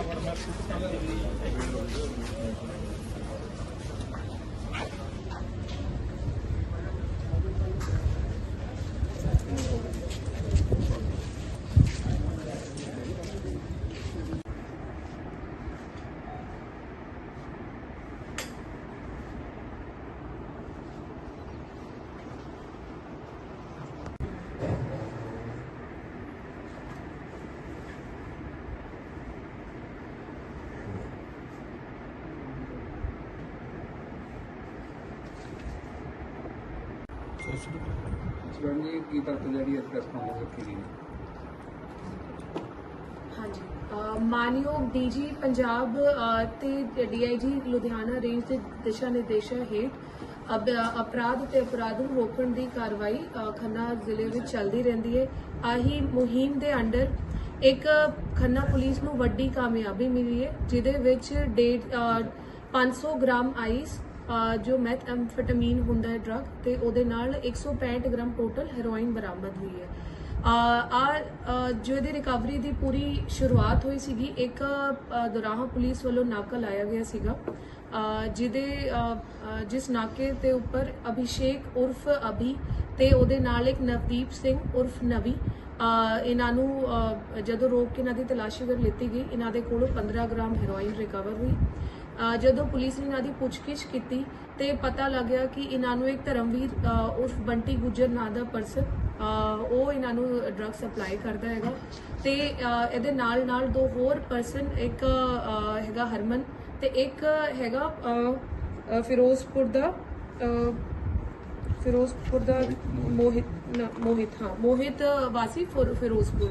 On va mettre. ਸਵਰਨ ਜੀ ਕੀ ਤੱਕ ਜਿਹੜੀ ਅੱਜ ਪ੍ਰੈਸ ਕਾਨਫਰੰਸ ਰੱਖੀ ਗਈ ਹਾਂਜੀ। ਮਾਨਯੋਗ ਡੀਜੀ ਪੰਜਾਬ ਤੇ ਡੀਆਈਜੀ ਲੁਧਿਆਣਾ ਰੇਂਜ ਦੇ ਦਿਸ਼ਾ ਨਿਰਦੇਸ਼ਾਂ ਹੇਠ ਅਪਰਾਧ ਤੇ ਅਪਰਾਧ ਨੂੰ ਰੋਕਣ ਦੀ ਕਾਰਵਾਈ ਖੰਨਾ ਜ਼ਿਲ੍ਹੇ ਵਿੱਚ ਚੱਲਦੀ ਰਹਿੰਦੀ ਹੈ। ਆਹੀ ਮੁਹਿੰਮ ਦੇ ਅੰਡਰ ਇੱਕ ਖੰਨਾ ਪੁਲਿਸ ਨੂੰ ਵੱਡੀ ਕਾਮਯਾਬੀ ਮਿਲੀ ਹੈ ਜਿਹਦੇ ਵਿੱਚ ਡੇਢ ਅ, 500 ਗ੍ਰਾਮ ਆਈਸ ਜੋ ਮੈਥਐਮਫੈਟਾਮੀਨ ਹੁੰਦਾ ਹੈ ਡਰੱਗ ਤੇ ਉਹਦੇ ਨਾਲ 165 ਗ੍ਰਾਮ ਟੋਟਲ ਹੈਰੋਇਨ ਬਰਾਮਦ ਹੋਈ ਹੈ। ਆ ਜੋ ਇਹਦੀ ਰਿਕਵਰੀ ਦੀ ਪੂਰੀ ਸ਼ੁਰੂਆਤ ਹੋਈ ਸੀਗੀ, ਇੱਕ ਦੁਰਾਹਾ ਪੁਲਿਸ ਵੱਲੋਂ ਨਾਕਾ ਲਾਇਆ ਗਿਆ ਸੀਗਾ। ਜਿਹਦੇ ਜਿਸ ਨਾਕੇ ਤੇ ਉੱਪਰ ਅਭਿਸ਼ੇਕ ਉਰਫ ਅਭੀ ਤੇ ਉਹਦੇ ਨਾਲ ਇੱਕ ਨਵਦੀਪ ਸਿੰਘ ਉਰਫ ਨਵੀ ਇਹਨਾਂ ਨੂੰ ਜਦੋਂ ਰੋਕ ਕੇ ਇਹਨਾਂ ਦੀ ਤਲਾਸ਼ੀ ਕਰ ਲਿੱਤੀ ਗਈ, ਇਹਨਾਂ ਦੇ ਕੋਲੋਂ 15 ਗ੍ਰਾਮ ਹੈਰੋਇਨ ਰਿਕਵਰ ਹੋਈ। ਜਦੋਂ ਪੁਲਿਸ ਨੇ ਇਹਨਾਂ ਦੀ ਪੁੱਛਗਿੱਛ ਕੀਤੀ ਤੇ ਪਤਾ ਲੱਗਿਆ ਕਿ ਇਹਨਾਂ ਨੂੰ ਇੱਕ ਧਰਮਵੀਰ ਅ, ਉਰਫ ਬੰਟੀ ਗੁੱਜਰ ਨਾਂ ਦਾ ਪਰਸਨ ਉਹ ਇਹਨਾਂ ਨੂੰ ਡਰੱਗ ਸਪਲਾਈ ਕਰਦਾ ਹੈਗਾ ਤੇ ਇਹਦੇ ਨਾਲ ਨਾਲ ਦੋ ਹੋਰ ਪਰਸਨ ਇੱਕ ਹੈਗਾ ਹਰਮਨ ਤੇ ਇੱਕ ਹੈਗਾ ਫਿਰੋਜ਼ਪੁਰ ਦਾ ਫਿਰੋਜ਼ਪੁਰ ਦਾ ਮੋਹਿਤ ਨਾ, ਮੋਹਿਤ ਹਾਂ ਮੋਹਿਤ ਵਾਸੀ ਫਿਰ- ਫਿਰੋਜ਼ਪੁਰ।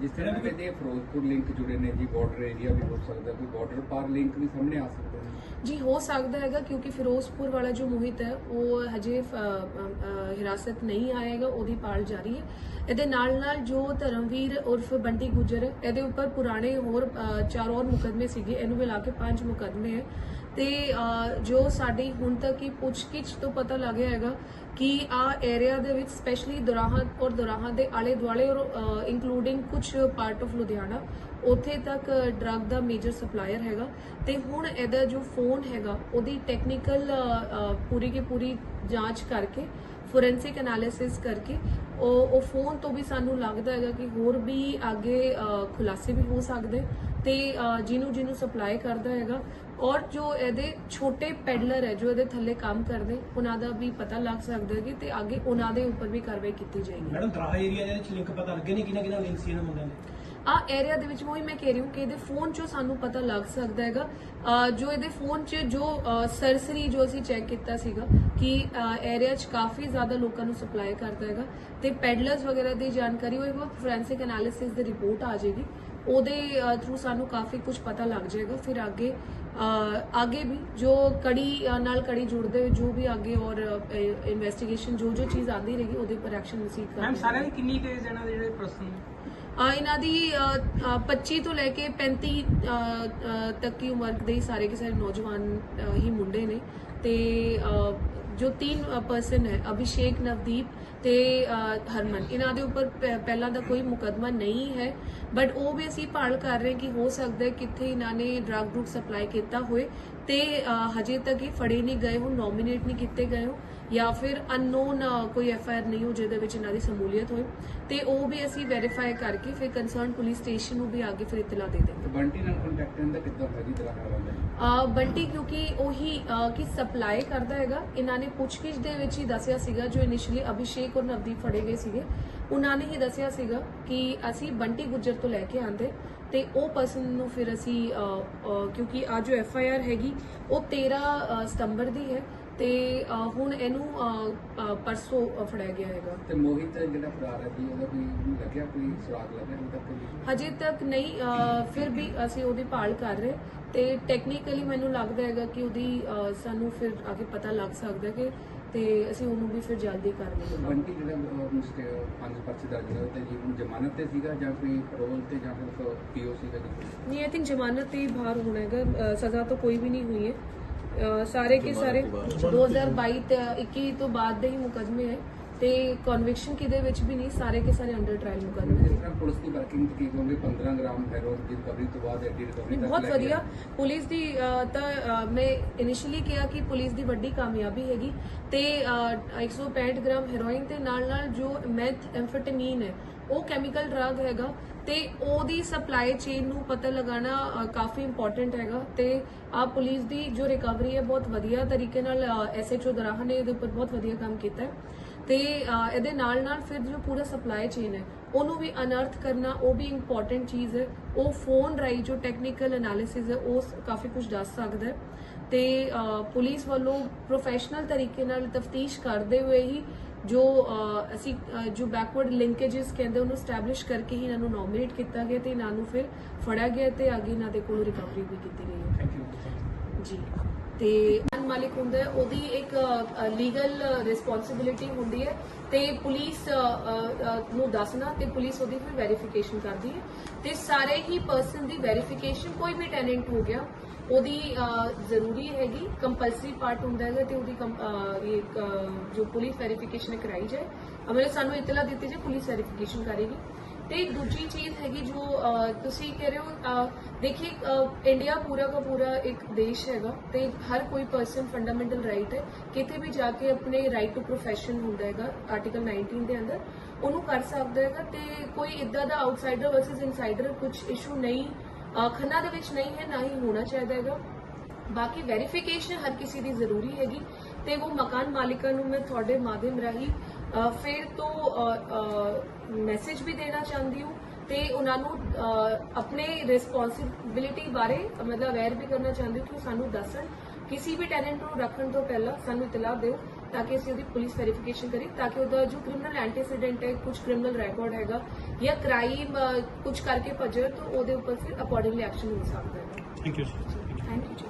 ਜਿਸ ਤਰ੍ਹਾਂ ਕਹਿੰਦੇ ਫਿਰੋਜ਼ਪੁਰ ਲਿੰਕ ਜੁੜੇ ਨੇ ਜੀ ਬਾਰਡਰ ਏਰੀਆ ਵੀ ਹੋ ਸਕਦਾ ਕੋਈ ਬਾਰਡਰ ਪਾਰ ਲਿੰਕ ਵੀ ਸਾਹਮਣੇ ਆ ਸਕਦੇ ਜੀ ਹੋ ਸਕਦਾ ਹੈਗਾ ਕਿਉਂਕਿ ਫਿਰੋਜ਼ਪੁਰ ਵਾਲਾ ਜੋ ਮੁਹਿਤ ਹੈ ਉਹ ਹਜੇ ਹਿਰਾਸਤ ਨਹੀਂ ਆਏਗਾ ਉਹਦੀ ਪਾਲ ਜਾਰੀ ਹੈ। ਇਹਦੇ ਨਾਲ ਨਾਲ ਜੋ ਧਰਮਵੀਰ ਉਰਫ ਬੰਟੀ ਗੁੱਜਰ ਇਹਦੇ ਉੱਪਰ ਪੁਰਾਣੇ ਹੋਰ ਚਾਰ ਹੋਰ ਮੁਕਦਮੇ ਸੀਗੇ ਇਹਨੂੰ ਮਿਲਾ ਕੇ ਪੰਜ ਮੁਕਦਮੇ ਹੈ। ਤੇ ਜੋ ਸਾਡੀ ਹੁਣ ਤੱਕ ਹੀ ਪੁੱਛਗਿੱਛ ਤੋਂ ਪਤਾ ਲੱਗਿਆ ਹੈਗਾ ਕਿ ਆ ਏਰੀਆ ਦੇ ਵਿੱਚ ਸਪੈਸ਼ਲੀ ਦੁਰਾਹਾ ਔਰ ਦੁਰਾਹਾ ਦੇ ਆਲੇ ਦੁਆਲੇ ਔਰ ਇਨਕਲੂਡਿੰਗ ਕੁਝ ਪਾਰਟ ਆਫ ਲੁਧਿਆਣਾ, ਉੱਥੇ ਤੱਕ ਡਰੱਗ ਦਾ ਮੇਜਰ ਸਪਲਾਇਰ ਹੈਗਾ। ਤੇ ਹੁਣ ਇਹਦਾ ਜੋ ਫੋਨ ਹੈਗਾ, ਉਹਦੀ ਟੈਕਨੀਕਲ ਪੂਰੀ ਕੀ ਪੂਰੀ ਜਾਂਚ ਕਰਕੇ ਫੋਰੈਂਸਿਕ ਐਨਾਲਿਸਿਸ ਕਰਕੇ, ਉਹ ਉਹ ਫੋਨ ਤੋਂ ਵੀ ਸਾਨੂੰ ਲੱਗਦਾ ਹੈਗਾ ਕਿ ਹੋਰ ਵੀ ਅੱਗੇ ਖੁਲਾਸੇ ਵੀ ਹੋ ਸਕਦੇ। ਤੇ ਜਿਹਨੂੰ ਜਿਹਨੂੰ ਸਪਲਾਈ ਕਰਦਾ ਹੈਗਾ ਔਰ ਜੋ ਇਹਦੇ ਛੋਟੇ ਪੈਡਲਰ ਹੈ ਜੋ ਇਹਦੇ ਥੱਲੇ ਕੰਮ ਕਰਦੇ ਉਹਨਾਂ ਦਾ ਵੀ ਪਤਾ ਲੱਗ ਸਕਦਾ ਹੈ ਕਿ ਤੇ ਅੱਗੇ ਉਹਨਾਂ ਦੇ ਉੱਪਰ ਵੀ ਕਾਰਵਾਈ ਕੀਤੀ ਜਾਏਗੀ। ਮੈਡਮ ਦਰਾਹਾ ਏਰੀਆ ਦੇ ਵਿੱਚ ਲਿੰਕ ਪਤਾ ਲੱਗੇ ਨੇ ਕਿਹਨਾਂ ਕਿਹਨਾਂ ਲਿੰਕ ਸੀ ਇਹਨਾਂ ਮੁੰਡਿਆਂ ਦੇ? ਆ ਏਰੀਆ ਦੇ ਵਿੱਚ ਉਹੀ ਮੈਂ ਕਹਿ ਰਹੀ ਹਾਂ ਕਿ ਇਹਦੇ ਫੋਨ 'ਚੋਂ ਸਾਨੂੰ ਪਤਾ ਲੱਗ ਸਕਦਾ ਹੈਗਾ। ਜੋ ਇਹਦੇ ਫੋਨ 'ਚ ਜੋ ਸਰਸਰੀ ਜੋ ਅਸੀਂ ਚੈੱਕ ਕੀਤਾ ਸੀਗਾ ਕਿ ਏਰੀਆ 'ਚ ਕਾਫੀ ਜ਼ਿਆਦਾ ਲੋਕਾਂ ਨੂੰ ਸਪਲਾਈ ਕਰਦਾ ਹੈਗਾ ਤੇ ਪੈਡਲਰਸ ਵਗੈਰਾ ਦੀ ਜਾਣਕਾਰੀ ਉਹ ਇੱਕ ਫੋਰੈਂਸਿਕ ਐਨਾਲਿਸਿਸ ਦੀ ਰਿਪੋਰਟ ਆ ਜਾਏਗੀ। ਉਹਦੇ ਥਰੂ ਸਾਨੂੰ ਕਾਫੀ ਕੁਝ ਪਤਾ ਲੱਗ ਜਾਏਗਾ। ਫਿਰ ਅੱਗੇ ਵੀ ਜੋ ਕੜੀ ਅਹ ਨਾਲ ਕੜੀ ਜੁੜਦੇ ਹੋਏ ਜੋ ਵੀ ਅੱਗੇ ਔਰ ਇਨਵੈਸਟੀਗੇਸ਼ਨ ਜੋ ਜੋ ਚੀਜ਼ ਆਂਦੀ ਰਹੇਗੀ ਉਹਦੇ ਉੱਪਰ ਐਕਸ਼ਨ ਰਿਸੀਵ ਕਰਾਂਗੇ ਮੈਮ ਸਾਰਿਆਂ ਦੀ ਕਿੰਨੀ ਕੇਸ ਇਹਨਾਂ ਦੇ ਜਿਹੜੇ ਪਰਸਨ ਇਹਨਾਂ ਦੀ ਅ, 25 ਤੋਂ ਲੈ ਕੇ 35 ਤੱਕ ਦੀ ਉਮਰ ਦੇ ਸਾਰੇ ਕੇ ਸਾਰੇ ਨੌਜਵਾਨ ਹੀ ਮੁੰਡੇ ਨੇ। ਤੇ ਜੋ ਤਿੰਨ ਪਰਸਨ ਹੈ ਅਭਿਸ਼ੇਕ ਨਵਦੀਪ ਤੇ ਹਰਮਨ ਇਹਨਾਂ ਦੇ ਉੱਪਰ ਪ- ਪਹਿਲਾਂ ਦਾ ਕੋਈ ਮੁਕਦਮਾ ਨਹੀਂ ਹੈ। ਬਟ ਉਹ ਵੀ ਅਸੀਂ ਭਾਲ ਕਰ ਰਹੇ ਕਿ ਹੋ ਸਕਦਾ ਹੈ ਕਿੱਥੇ ਇਹਨਾਂ ਨੇ ਡਰੱਗ ਡਰੂਗ ਸਪਲਾਈ ਕੀਤਾ ਹੋਏ। ਤੇ ਹਜੇ ਤੱਕ ਇਹ ਫੜੇ ਨਹੀਂ ਗਏ ਹੋ ਨੋਮੀਨੇਟ ਨਹੀਂ ਕੀਤੇ ਗਏ ਹੋ ਜਾਂ ਫਿਰ ਅਨਨੋਨ ਕੋਈ ਐਫ ਆਈ ਆਰ ਨਹੀਂ ਹੋ ਜਿਹਦੇ ਵਿੱਚ ਇਹਨਾਂ ਦੀ ਸਮੂਲੀਅਤ ਹੋਏ ਤੇ ਉਹ ਵੀ ਅਸੀਂ ਵੈਰੀਫਾਈ ਕਰਕੇ ਫਿਰ ਕੰਸਰਨ ਪੁਲਿਸ ਸਟੇਸ਼ਨ ਨੂੰ ਵੀ ਅੱਗੇ ਫਿਰ ਇਤਲਾ ਦੇ ਦੇਵਾਂਗੇ ਬੰਟੀ ਨਾਲ ਕੰਟੈਕਟ ਕਰਨ ਦਾ ਕਿੱਦਾਂ ਹੋਇਆ ਜੀ ਤੇਰਾ ਖਬਰ ਹੈ ਅ, ਬੰਟੀ ਕਿਉਂਕਿ ਉਹੀ ਕਿ ਸਪਲਾਈ ਕਰਦਾ ਹੈਗਾ। ਇਹਨਾਂ ਨੇ ਪੁੱਛਗਿੱਛ ਦੇ ਵਿੱਚ ਹੀ ਦੱਸਿਆ ਸੀਗਾ ਜੋ ਇਨੀਸ਼ੀਅਲੀ ਅਭਿਸ਼ੇਕ ਔਰ ਨਵਦੀਪ ਫੜੇ ਗਏ ਸੀਗੇ ਉਹਨਾਂ ਨੇ ਹੀ ਦੱਸਿਆ ਸੀਗਾ ਕਿ ਅਸੀਂ ਬੰਟੀ ਗੁੱਜਰ ਤੋਂ ਲੈ ਕੇ ਆਂਦੇ। ਤੇ ਉਹ ਪਰਸਨ ਨੂੰ ਫਿਰ ਅਸੀਂ ਕਿਉਂਕਿ ਆ ਜੋ ਐਫ ਆਈ ਆਰ ਹੈਗੀ ਉਹ 13 ਅ, ਸਤੰਬਰ ਦੀ ਹੈ ਤੇ ਹੁਣ ਇਹਨੂੰ ਪਰਸੋਂ ਫੜਿਆ ਗਿਆ ਹੈਗਾ। ਤੇ ਮੋਹਿਤ ਜਿਹੜਾ ਫਰਾਰ ਹੈ ਜੀ ਉਹਦਾ ਕੋਈ ਲੱਗਿਆ ਕੋਈ ਸੁਰਾਗ ਲੱਗਿਆ ਹੁਣ ਤੱਕ ਕੋਈ? ਹਜੇ ਤੱਕ ਨਹੀਂ ਫਿਰ ਵੀ ਅਸੀਂ ਉਹਦੀ ਭਾਲ ਕਰ ਰਹੇ ਤੇ ਟੈਕਨੀਕਲੀ ਮੈਨੂੰ ਲੱਗਦਾ ਹੈਗਾ ਕਿ ਉਹਦੀ ਸਾਨੂੰ ਫਿਰ ਅੱਗੇ ਪਤਾ ਲੱਗ ਸਕਦਾ ਕਿ ਤੇ ਅਸੀਂ ਉਹਨੂੰ ਵੀ ਫਿਰ ਜਲਦੀ ਕਰ ਲਵਾਂਗੇ ਬੰਟੀ ਜਿਹੜਾ ਮੁਸਕੇ ਪੰਜ ਪਰਚੇ ਦਰਜ ਹੋਏ ਤੇ ਜੀ ਹੁਣ ਜ਼ਮਾਨਤ ਤੇ ਸੀਗਾ ਜਾਂ ਕੋਈ ਪੈਰੋਲ ਤੇ ਜਾਂ ਫਿਰ ਪੀਓ ਸੀਗਾ ਜੀ? ਕੋਈ? ਨਹੀਂ ਆਈ ਥਿੰਕ ਜ਼ਮਾਨਤ ਤੇ ਹੀ ਬਾਹਰ ਹੋਣਾ ਹੈਗਾ। ਅ, ਸਜ਼ਾ ਤਾਂ ਕੋਈ ਵੀ ਨਹੀਂ ਹੋਈ ਹੈ। ਅ, ਸਾਰੇ ਕੇ ਸਾਰੇ 2022 ਤੇ 21 ਤੋਂ ਬਾਅਦ ਦੇ ਹੀ ਮੁਕਦਮੇ ਹੈ। ਤੇ ਕਨਵਿਕਸ਼ਨ ਕਿਦੇ ਵਿੱਚ ਵੀ ਨਹੀਂ ਸਾਰੇ ਕੇ ਸਾਰੇ ਅੰਡਰ ਟ੍ਰਾਇਲ ਮੁਕਦਮੇ ਜਿਸ ਤਰ੍ਹਾਂ ਪੁਲਿਸ ਦੀ ਵਰਕਿੰਗ ਕੀ ਕਹੋਗੇ 15 ਗ੍ਰਾਮ ਹੈਰੋਇਨ ਦੀ ਰਿਕਵਰੀ ਤੋਂ ਬਾਅਦ ਐਡੀ ਰਿਕਵਰੀ ਬਹੁਤ ਵਧੀਆ। ਪੁਲਿਸ ਦੀ ਤਾਂ ਮੈਂ ਇਨੀਸ਼ੀਅਲੀ ਕਿਹਾ ਕਿ ਪੁਲਿਸ ਦੀ ਵੱਡੀ ਕਾਮਯਾਬੀ ਹੈਗੀ ਤੇ ਅ, 165 ਗ੍ਰਾਮ ਹੈਰੋਇਨ ਤੇ ਨਾਲ ਨਾਲ ਜੋ ਮੈਥ ਐਮਫੈਟਾਮੀਨ ਹੈ ਉਹ ਕੈਮੀਕਲ ਡਰਗ ਹੈਗਾ ਤੇ ਉਹਦੀ ਸਪਲਾਈ ਚੇਨ ਨੂੰ ਪਤਾ ਲਗਾਉਣਾ ਅ, ਕਾਫੀ ਇੰਪੋਰਟੈਂਟ ਹੈਗਾ ਤੇ ਆ ਪੁਲਿਸ ਦੀ ਜੋ ਰਿਕਵਰੀ ਹੈ ਬਹੁਤ ਵਧੀਆ ਤਰੀਕੇ ਨਾਲ ਐਸਐਚਓ ਦਰਾਹਾ ਨੇ ਇਹਦੇ ਉੱਪਰ ਬਹੁਤ ਵਧੀਆ ਕੰਮ ਕੀਤਾ ਹੈ। ਤੇ ਇਹਦੇ ਨਾਲ ਨਾਲ ਫਿਰ ਜੋ ਪੂਰਾ ਸਪਲਾਈ ਚੇਨ ਹੈ ਉਹਨੂੰ ਵੀ ਅਨਰਥ ਕਰਨਾ ਉਹ ਵੀ ਇੰਪੋਰਟੈਂਟ ਚੀਜ਼ ਹੈ। ਉਹ ਫੋਨ ਰਾਈ ਜੋ ਟੈਕਨੀਕਲ ਐਨਾਲਿਸਿਸ ਹੈ ਉਹ ਕਾਫੀ ਕੁਝ ਦੱਸ ਸਕਦਾ ਹੈ। ਤੇ ਪੁਲਿਸ ਵੱਲੋਂ ਪ੍ਰੋਫੈਸ਼ਨਲ ਤਰੀਕੇ ਨਾਲ ਤਫਤੀਸ਼ ਕਰਦੇ ਹੋਏ ਹੀ ਜੋ ਅਸੀਂ ਜੋ ਬੈਕਵਰਡ ਲਿੰਕੇजेस ਕਹਿੰਦੇ ਉਹਨੂੰ ਸਟੈਬਲਿਸ਼ ਕਰਕੇ ਹੀ ਇਹਨਾਂ ਨੂੰ ਨੋਮੀਨੇਟ ਕੀਤਾ ਗਿਆ ਤੇ ਇਹਨਾਂ ਨੂੰ ਫਿਰ ਫੜਿਆ ਗਿਆ ਤੇ ਅੱਗੇ ਇਹਨਾਂ ਦੇ ਕੋਲ ਰਿਕਵਰੀ ਵੀ ਕੀਤੀ ਗਈ ਹੈ। ਜੀ। ਤੇ ਮਨ ਮਾਲਿਕ ਹੁੰਦਾ ਉਹਦੀ ਇੱਕ ਲੀਗਲ ਰਿਸਪੌਂਸਿਬਿਲਿਟੀ ਹੁੰਦੀ ਹੈ। ਤੇ ਪੁਲਿਸ ਨੂੰ ਦੱਸਣਾ ਤੇ ਪੁਲਿਸ ਉਹਦੀ ਫਿਰ ਵੈਰੀਫਿਕੇਸ਼ਨ ਕਰਦੀ ਹੈ। ਤੇ ਸਾਰੇ ਹੀ ਪਰਸਨ ਦੀ ਵੈਰੀਫਿਕੇਸ਼ਨ ਕੋਈ ਵੀ ਟੈਨੈਂਟ ਹੋ ਗਿਆ, ਉਹਦੀ ਜ਼ਰੂਰੀ ਹੈਗੀ ਕੰਪਲਸਰੀ ਪਾਰਟ ਹੁੰਦਾ ਹੈਗਾ ਤੇ ਉਹਦੀ ਕੰਪ- ਇਹ ਜੋ ਪੁਲਿਸ ਵੈਰੀਫਿਕੇਸ਼ਨ ਕਰਾਈ ਜਾਏ। ਅਮਰੇ ਸਾਨੂੰ ਇਤਲਾ ਦਿੱਤੀ ਜਾਏ, ਪੁਲਿਸ ਵੈਰੀਫਿਕੇਸ਼ਨ ਕਰੇਗੀ। ਤੇ ਦੂਜੀ ਚੀਜ਼ ਹੈਗੀ ਜੋ ਤੁਸੀਂ ਕਹਿ ਰਹੇ ਹੋ ਅਹ, ਇੰਡੀਆ ਪੂਰਾ ਦਾ ਪੂਰਾ ਇੱਕ ਦੇਸ਼ ਹੈਗਾ ਤੇ ਹਰ ਕੋਈ ਪਰਸਨ ਫੰਡਾਮੈਂਟਲ ਰਾਈਟ ਹੈ। ਕਿਤੇ ਵੀ ਜਾ ਕੇ ਆਪਣੇ ਰਾਈਟ ਟੂ ਪ੍ਰੋਫੈਸ਼ਨ ਹੁੰਦਾ ਹੈਗਾ ਆਰਟੀਕਲ 19 ਦੇ ਅੰਦਰ ਉਹਨੂੰ ਕਰ ਸਕਦਾ ਹੈਗਾ ਤੇ ਕੋਈ ਇਦਾਂ ਦਾ ਆਊਟਸਾਈਡਰ ਵਰਸਸ ਇਨਸਾਈਡਰ ਕੁਝ ਇਸ਼ੂ ਨਹੀਂ ਖੰਨਾ ਦੇ ਵਿੱਚ ਨਹੀਂ ਹੈ ਨਾ ਹੀ ਹੋਣਾ ਚਾਹੀਦਾ ਹੈਗਾ। ਬਾਕੀ ਵੈਰੀਫਿਕੇਸ਼ਨ ਹਰ ਕਿਸੇ ਦੀ ਜ਼ਰੂਰੀ ਹੈਗੀ ਤੇ ਉਹ ਮਕਾਨ ਮਾਲਿਕਾਂ ਨੂੰ ਮੈਂ ਤੁਹਾਡੇ ਮਾਧਿਅਮ ਰਾਹੀਂ ਫਿਰ ਤੋਂ ਮੈਸੇਜ ਵੀ ਦੇਣਾ ਚਾਹੁੰਦੀ ਹਾਂ ਤੇ ਉਹਨਾਂ ਨੂੰ ਆਪਣੇ ਰਿਸਪੌਂਸਿਬਿਲਿਟੀ ਬਾਰੇ ਮਤਲਬ ਅਵੇਅਰ ਵੀ ਕਰਨਾ ਚਾਹੁੰਦੀ ਹਾਂ ਕਿ ਸਾਨੂੰ ਦੱਸਣ ਕਿਸੇ ਵੀ ਟੈਨੈਂਟ ਨੂੰ ਰੱਖਣ ਤੋਂ ਪਹਿਲਾਂ ਸਾਨੂੰ ਇਤਲਾਹ ਦਿਓ ਤਾਂ ਕਿ ਅਸੀਂ ਉਹਦੀ ਪੁਲਿਸ ਵੈਰੀਫਿਕੇਸ਼ਨ ਕਰੀ ਤਾਂ ਕਿ ਉਹਦਾ ਜੋ ਕ੍ਰਿਮੀਨਲ ਐਂਟੀਸੀਡੈਂਟ ਹੈ ਕੁਝ ਕ੍ਰਿਮੀਨਲ ਰਿਕਾਰਡ ਹੈਗਾ ਜਾਂ ਕ੍ਰਾਈਮ ਕੁਝ ਕਰਕੇ ਭੱਜੇ ਤਾਂ ਉਹਦੇ ਉੱਪਰ ਫਿਰ ਅਕੋਰਡਿੰਗਲੀ ਐਕਸ਼ਨ ਹੋ ਸਕਦਾ ਹੈ। Thank you sir thank you